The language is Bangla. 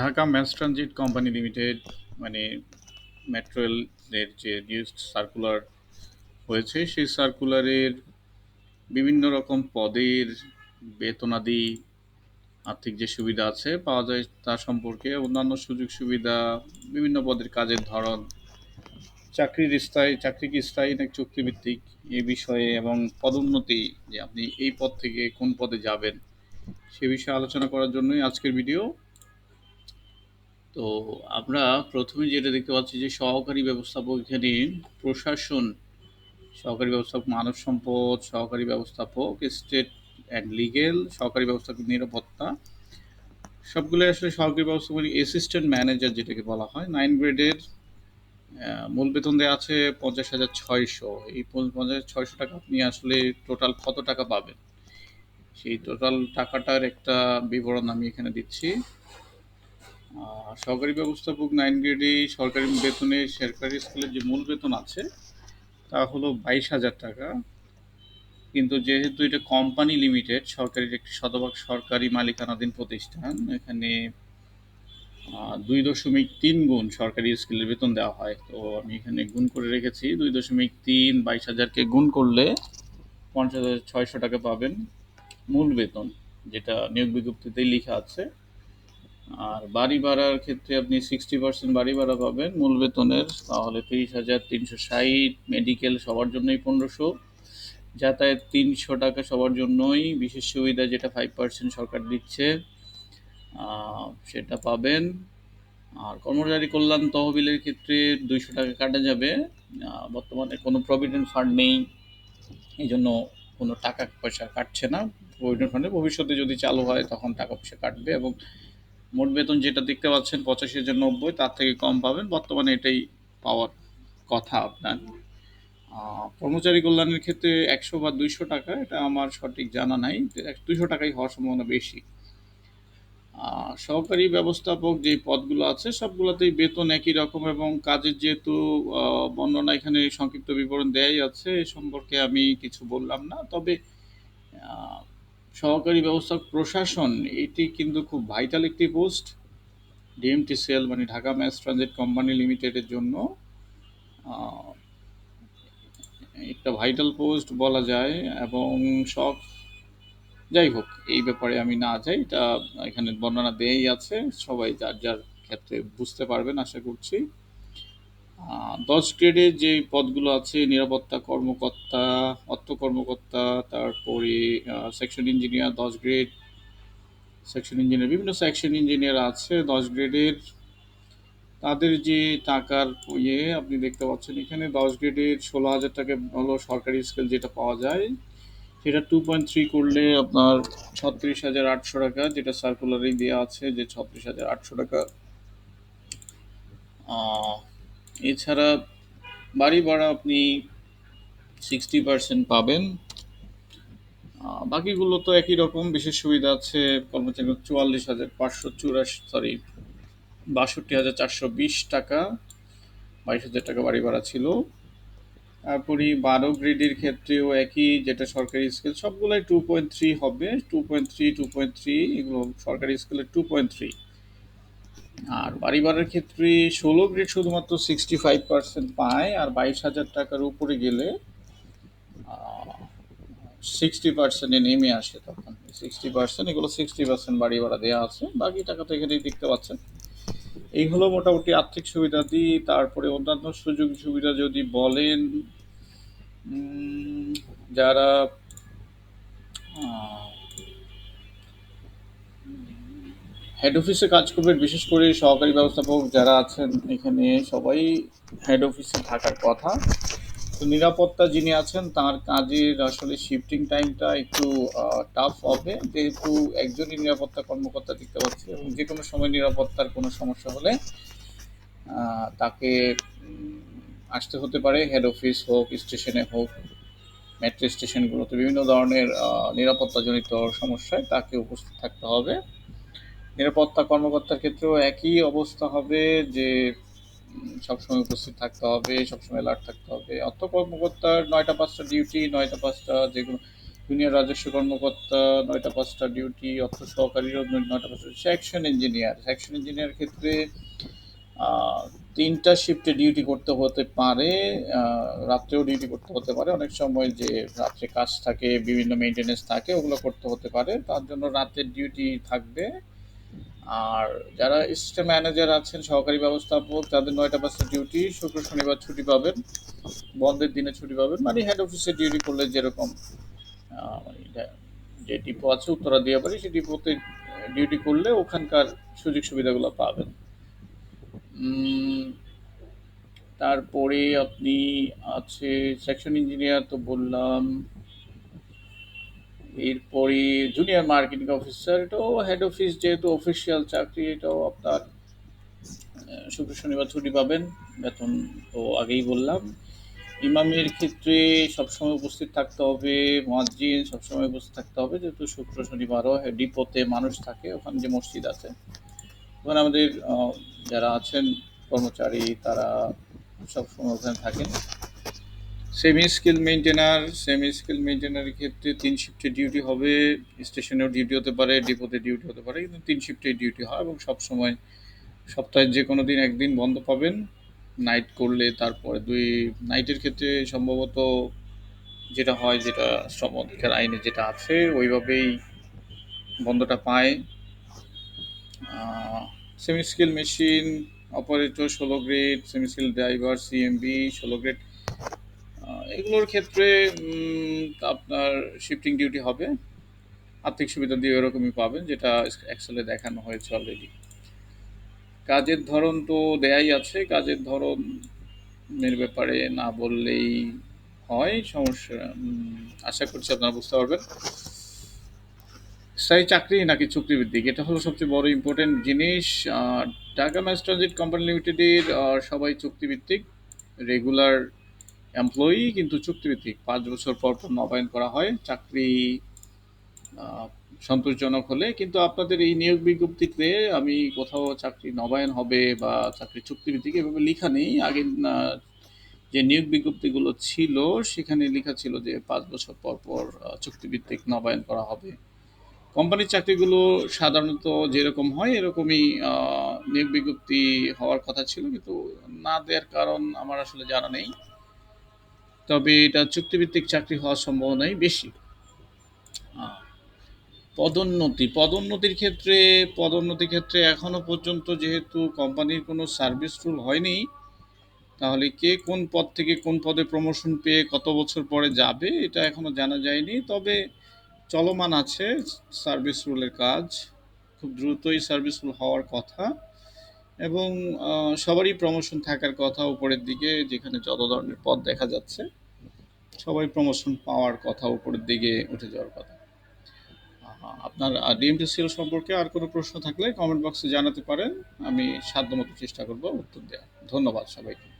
Dhaka mass transit company limited মানে মেট্রো রেলের যে নিউজ সার্কুলার হয়েছে, সেই সার্কুলারের বিভিন্ন রকম পদের বেতনাদি আর্থিক যে সুবিধা আছে পাওয়া যায় তা সম্পর্কে অন্যান্য সুযোগ সুবিধা, বিভিন্ন পদের কাজের ধরন, চাকরির স্থায়ী চাকরি কি স্থায়ী নাকি চুক্তিভিত্তিক এ বিষয়ে এবং পদোন্নতি যে আপনি এই পদ থেকে কোন পদে যাবেন সে বিষয়ে আলোচনা করার জন্যই আজকের ভিডিও তো আমরা প্রথমে যেটা দেখতে পাচ্ছি যে সহকারী ব্যবস্থাপক এখানে প্রশাসন, সহকারী ব্যবস্থাপক, মানব সম্পদ, সহকারী ব্যবস্থাপক স্টেট অ্যান্ড লিগেল সহকারী ব্যবস্থাপক, নিরাপত্তা সবগুলো আসলে সহকারী ব্যবস্থাপক অ্যাসিস্ট্যান্ট ম্যানেজার যেটাকে বলা হয়। নাইন গ্রেডের মূল বেতন দেওয়া আছে পঞ্চাশ হাজার ছয়শো। এই পঞ্চাশ হাজার ছয়শো টাকা আপনি আসলে টোটাল কত টাকা পাবেন? সেই টোটাল টাকাটার একটা বিবরণ আমি এখানে দিচ্ছি। সরকারি ব্যবস্থাপক নাইন গ্রেডে সরকারি বেতনে সরকারি স্কুলের যে মূল বেতন আছে, তা হলো বাইশ হাজার টাকা। কিন্তু যেহেতু এটা কোম্পানি লিমিটেড সরকারির একটি শতভাগ সরকারি মালিকানাধীন প্রতিষ্ঠান, এখানে দুই দশমিক তিন গুণ সরকারি স্কুলের বেতন দেওয়া হয়। তো আমি এখানে গুণ করে রেখেছি, দুই দশমিক তিন বাইশ হাজারকে গুণ করলে পঞ্চাশ হাজার ছয়শো টাকা পাবেন মূল বেতন, যেটা নিয়োগ বিজ্ঞপ্তিতেই লেখা আছে। আর বাড়ি ভাড়ার ক্ষেত্রে আপনি সিক্সটি পার্সেন্ট বাড়ি ভাড়া পাবেন, মূল বেতনের, তাহলে তিরিশ হাজার তিনশো ষাট মেডিকেল সবার জন্যই পনেরোশো, যাতায়াত তিনশো টাকা সবার জন্যই, বিশেষ সুবিধা যেটা ফাইভ পার্সেন্ট সরকার দিচ্ছে সেটা পাবেন। আর কর্মচারী কল্যাণ তহবিলের ক্ষেত্রে দুইশো টাকা কাটা যাবে বর্তমানে কোনো প্রভিডেন্ট ফান্ড নেই এই জন্য কোনো টাকা পয়সা কাটছে না। প্রভিডেন্ট ফান্ডে ভবিষ্যতে যদি চালু হয়, তখন টাকা পয়সা কাটবে এবং মোট বেতন যেটা দেখতে পাচ্ছেন পঁচাশি হাজার নব্বই, তার থেকে কম পাবেন। বর্তমানে এটাই পাওয়ার কথা আপনার। কর্মচারী কল্যাণের ক্ষেত্রে একশো বা দুইশো টাকা, এটা আমার সঠিক জানা নাই। দুইশো টাকাই হওয়ার সম্ভাবনা বেশি। সহকারী ব্যবস্থাপক যে পদগুলো আছে, সবগুলোতেই বেতন একই রকম এবং কাজের যেহেতু বর্ণনা এখানে সংক্ষিপ্ত বিবরণ দেয়াই আছে, এ সম্পর্কে আমি কিছু বললাম না। তবে সহকারী ব্যবস্থাপক প্রশাসন, এটি কিন্তু খুব ভাইটাল একটি পোস্ট ডিএমটিসিএল মানে ঢাকা ম্যাস ট্রানজিট কোম্পানি লিমিটেডের জন্য একটা ভাইটাল পোস্ট বলা যায় এবং সব, যাই হোক, এই ব্যাপারে আমি না যাই, এটা এখানে বর্ণনা দেয়াই আছে। সবাই যার যার ক্ষেত্রে বুঝতে পারবেন, আশা করছি। দশ গ্রেডের যে পদগুলো আছে, নিরাপত্তা কর্মকর্তা, অর্থ কর্মকর্তা, তারপরে সেকশন ইঞ্জিনিয়ার দশ গ্রেড সেকশন ইঞ্জিনিয়ার বিভিন্ন সেকশন ইঞ্জিনিয়ার আছে দশ গ্রেডের। তাদের যে টাকার ইয়ে আপনি দেখতে পাচ্ছেন এখানে দশ গ্রেডের ষোলো হাজার টাকা হলো সরকারি স্কেল যেটা পাওয়া যায়। সেটা টু পয়েন্ট থ্রি করলে আপনার ছত্রিশ হাজার আটশো টাকা, যেটা সার্কুলারেই দেওয়া আছে যে ছত্রিশ হাজার আটশো টাকা। এছাড়া বাড়ি ভাড়া আপনি সিক্সটি পার্সেন্ট পাবেন। বাকিগুলো তো একই রকম, বিশেষ সুবিধা আছে কর্মচারী চুয়াল্লিশ হাজার পাঁচশো চুরাশি সরি বাষট্টি হাজার চারশো বিশ টাকা, বাইশ হাজার টাকা বাড়ি ভাড়া ছিল। তারপরে বারো গ্রেডের ক্ষেত্রেও একই, যেটা সরকারি স্কেল, সবগুলোই টু পয়েন্ট থ্রি হবে two point three two point three এগুলো সরকারি স্কেলে টু পয়েন্ট থ্রি আর বাড়ি ভাড়ার ক্ষেত্রে ষোলো গ্রেড শুধুমাত্র সিক্সটি ফাইভ পার্সেন্ট পায় আর বাইশ হাজার টাকার উপরে গেলে সিক্সটি পার্সেন্টে নেমে আসে তখন। সিক্সটি পার্সেন্ট এগুলো সিক্সটি পার্সেন্ট বাড়ি ভাড়া দেওয়া আছে, বাকি টাকা তো এখানেই দেখতে পাচ্ছেন। এই হলো মোটামুটি আর্থিক সুবিধা দিই তারপরে অন্যান্য সুযোগ সুবিধা যদি বলেন যারা হেড অফিসে কাজ করবেন, বিশেষ করে সহকারী ব্যবস্থাপক যারা আছেন এখানে, সবাই হেড অফিসে থাকার কথা। তো নিরাপত্তা যিনি আছেন, তার কাজের আসলে শিফটিং টাইমটা একটু টাফ হবে। যেহেতু একজনই নিরাপত্তা কর্মকর্তা দেখতে পাচ্ছি এবং যে কোনো সময় নিরাপত্তার কোনো সমস্যা হলে তাকে আসতে হতে পারে। হেড অফিস হোক স্টেশনে হোক মেট্রো স্টেশনগুলোতে বিভিন্ন ধরনের নিরাপত্তাজনিত সমস্যায় তাকে উপস্থিত থাকতে হবে। নিরাপত্তা কর্মকর্তার ক্ষেত্রেও একই অবস্থা হবে যে সবসময় উপস্থিত থাকতে হবে, সবসময় অ্যালার্ট থাকতে হবে। অর্থ কর্মকর্তার নয়টা, পাঁচটা ডিউটি নয়টা, পাঁচটা যেগুলো জুনিয়র রাজস্ব কর্মকর্তা, নয়টা, পাঁচটা ডিউটি অর্থ সহকারীরও নয়টা, পাঁচটা সেকশন ইঞ্জিনিয়ার সেকশন ইঞ্জিনিয়ার ক্ষেত্রে তিনটা শিফটে ডিউটি করতে হতে পারে রাত্রেও ডিউটি করতে হতে পারে। অনেক সময় যে রাত্রে কাজ থাকে, বিভিন্ন মেনটেনেন্স থাকে, ওগুলো করতে হতে পারে। তার জন্য রাতের ডিউটি থাকবে। আর যারা সিস্টেম ম্যানেজার আছেন, সহকারী ব্যবস্থাপক, তাদের নয়টা পাঁচটা ডিউটি শুক্র, শনিবার ছুটি পাবেন, বন্ধের দিনে ছুটি পাবেন মানে হেড অফিসে ডিউটি করলে যেরকম মানে যে ডিপো আছে, উত্তরা দিয়ে পারি সেই ডিপোতে ডিউটি করলে ওখানকার সুযোগ সুবিধাগুলো পাবেন। তারপরে আপনি আছে সেকশন ইঞ্জিনিয়ার তো বললাম এরপরে জুনিয়র মার্কেটিং অফিসার এটাও হেড অফিস যেহেতু অফিসিয়াল চাকরি, এটাও আপনার শুক্র শনিবার ছুটি পাবেন। বেতন তো আগেই বললাম। ইমামের ক্ষেত্রে সবসময় উপস্থিত থাকতে হবে মসজিদ সবসময় উপস্থিত থাকতে হবে, যেহেতু শুক্র শনিবারও ডিপোতে মানুষ থাকে, ওখানে যে মসজিদ আছে। ওখানে আমাদের যারা আছেন কর্মচারী, তারা সবসময় ওখানে থাকেন। Semi skill maintainer semi skill মেনটেনারের ক্ষেত্রে তিন শিফটে ডিউটি হবে। স্টেশনেও ডিউটি হতে পারে ডিপোতে ডিউটি হতে পারে, কিন্তু তিন শিফটে ডিউটি হয় এবং সব সময় সপ্তাহের যে কোনো দিন একদিন বন্ধ পাবেন। নাইট করলে তারপরে দুই নাইটের ক্ষেত্রে সম্ভবত যেটা হয়, যেটা শ্রম অধিকার আইনে যেটা আছে, ওইভাবেই বন্ধটা পায়। সেমি স্কিল মেশিন অপারেটর ষোলো grade semi skill driver CMB ষোলো গ্রেড এগুলোর ক্ষেত্রে আপনার শিফটিং ডিউটি হবে। আর্থিক সুবিধা দিয়ে এরকমই পাবেন, যেটা এক্সেলে দেখানো হয়েছে অলরেডি কাজের ধরন তো দেয়াই আছে। কাজের ধরনের ব্যাপারে না বললেই হয়, সমস্যা আশা করছি আপনারা বুঝতে পারবেন। স্থায়ী চাকরি নাকি চুক্তিভিত্তিক? এটা হলো সবচেয়ে বড় ইম্পর্টেন্ট জিনিস। ঢাকা ম্যাস ট্রানজিট কোম্পানি লিমিটেডের সবাই চুক্তিভিত্তিক। রেগুলার এমপ্লয়ি কিন্তু চুক্তিভিত্তিক। পাঁচ বছর পর পর নবায়ন করা হয়। চাকরি সন্তোষজনক হলে। কিন্তু আপনাদের এই নিয়োগ বিজ্ঞপ্তিতে আমি কোথাও চাকরি নবায়ন হবে বা চাকরি চুক্তিভিত্তিক এভাবে লেখা নেই। আগে যে নিয়োগ বিজ্ঞপ্তিগুলো ছিল, সেখানে লেখা ছিল যে পাঁচ বছর পর পর চুক্তিভিত্তিক নবায়ন করা হবে। কোম্পানির চাকরিগুলো সাধারণত যেরকম হয়, এরকমই নিয়োগ বিজ্ঞপ্তি হওয়ার কথা ছিল। কিন্তু না দেওয়ার কারণ আমার আসলে জানা নেই। তবে এটা চুক্তিভিত্তিক চাকরি হওয়ার সম্ভাবনাই বেশি। পদোন্নতি, পদোন্নতির ক্ষেত্রে পদোন্নতির ক্ষেত্রে এখনও পর্যন্ত যেহেতু কোম্পানির কোনো সার্ভিস রুল হয়নি, তাহলে কে কোন পদ থেকে কোন পদে প্রমোশন পেয়ে কত বছর পরে যাবে, এটা এখনও জানা যায়নি। তবে চলমান আছে সার্ভিস রুলের কাজ, খুব দ্রুতই সার্ভিস রুল হওয়ার কথা। এবং সবারই প্রমোশন থাকার কথা উপরের দিকে, যেখানে যত ধরনের পদ দেখা যাচ্ছে, সবাই প্রমোশন পাওয়ার কথা উপরের দিকে উঠে যাওয়ার কথা। আপনার ডিএমটিসিএল সম্পর্কে আর কোনো প্রশ্ন থাকলে কমেন্ট বক্সে জানাতে পারেন। আমি সাধ্যমতো চেষ্টা করব উত্তর দেওয়ার। ধন্যবাদ সবাইকে।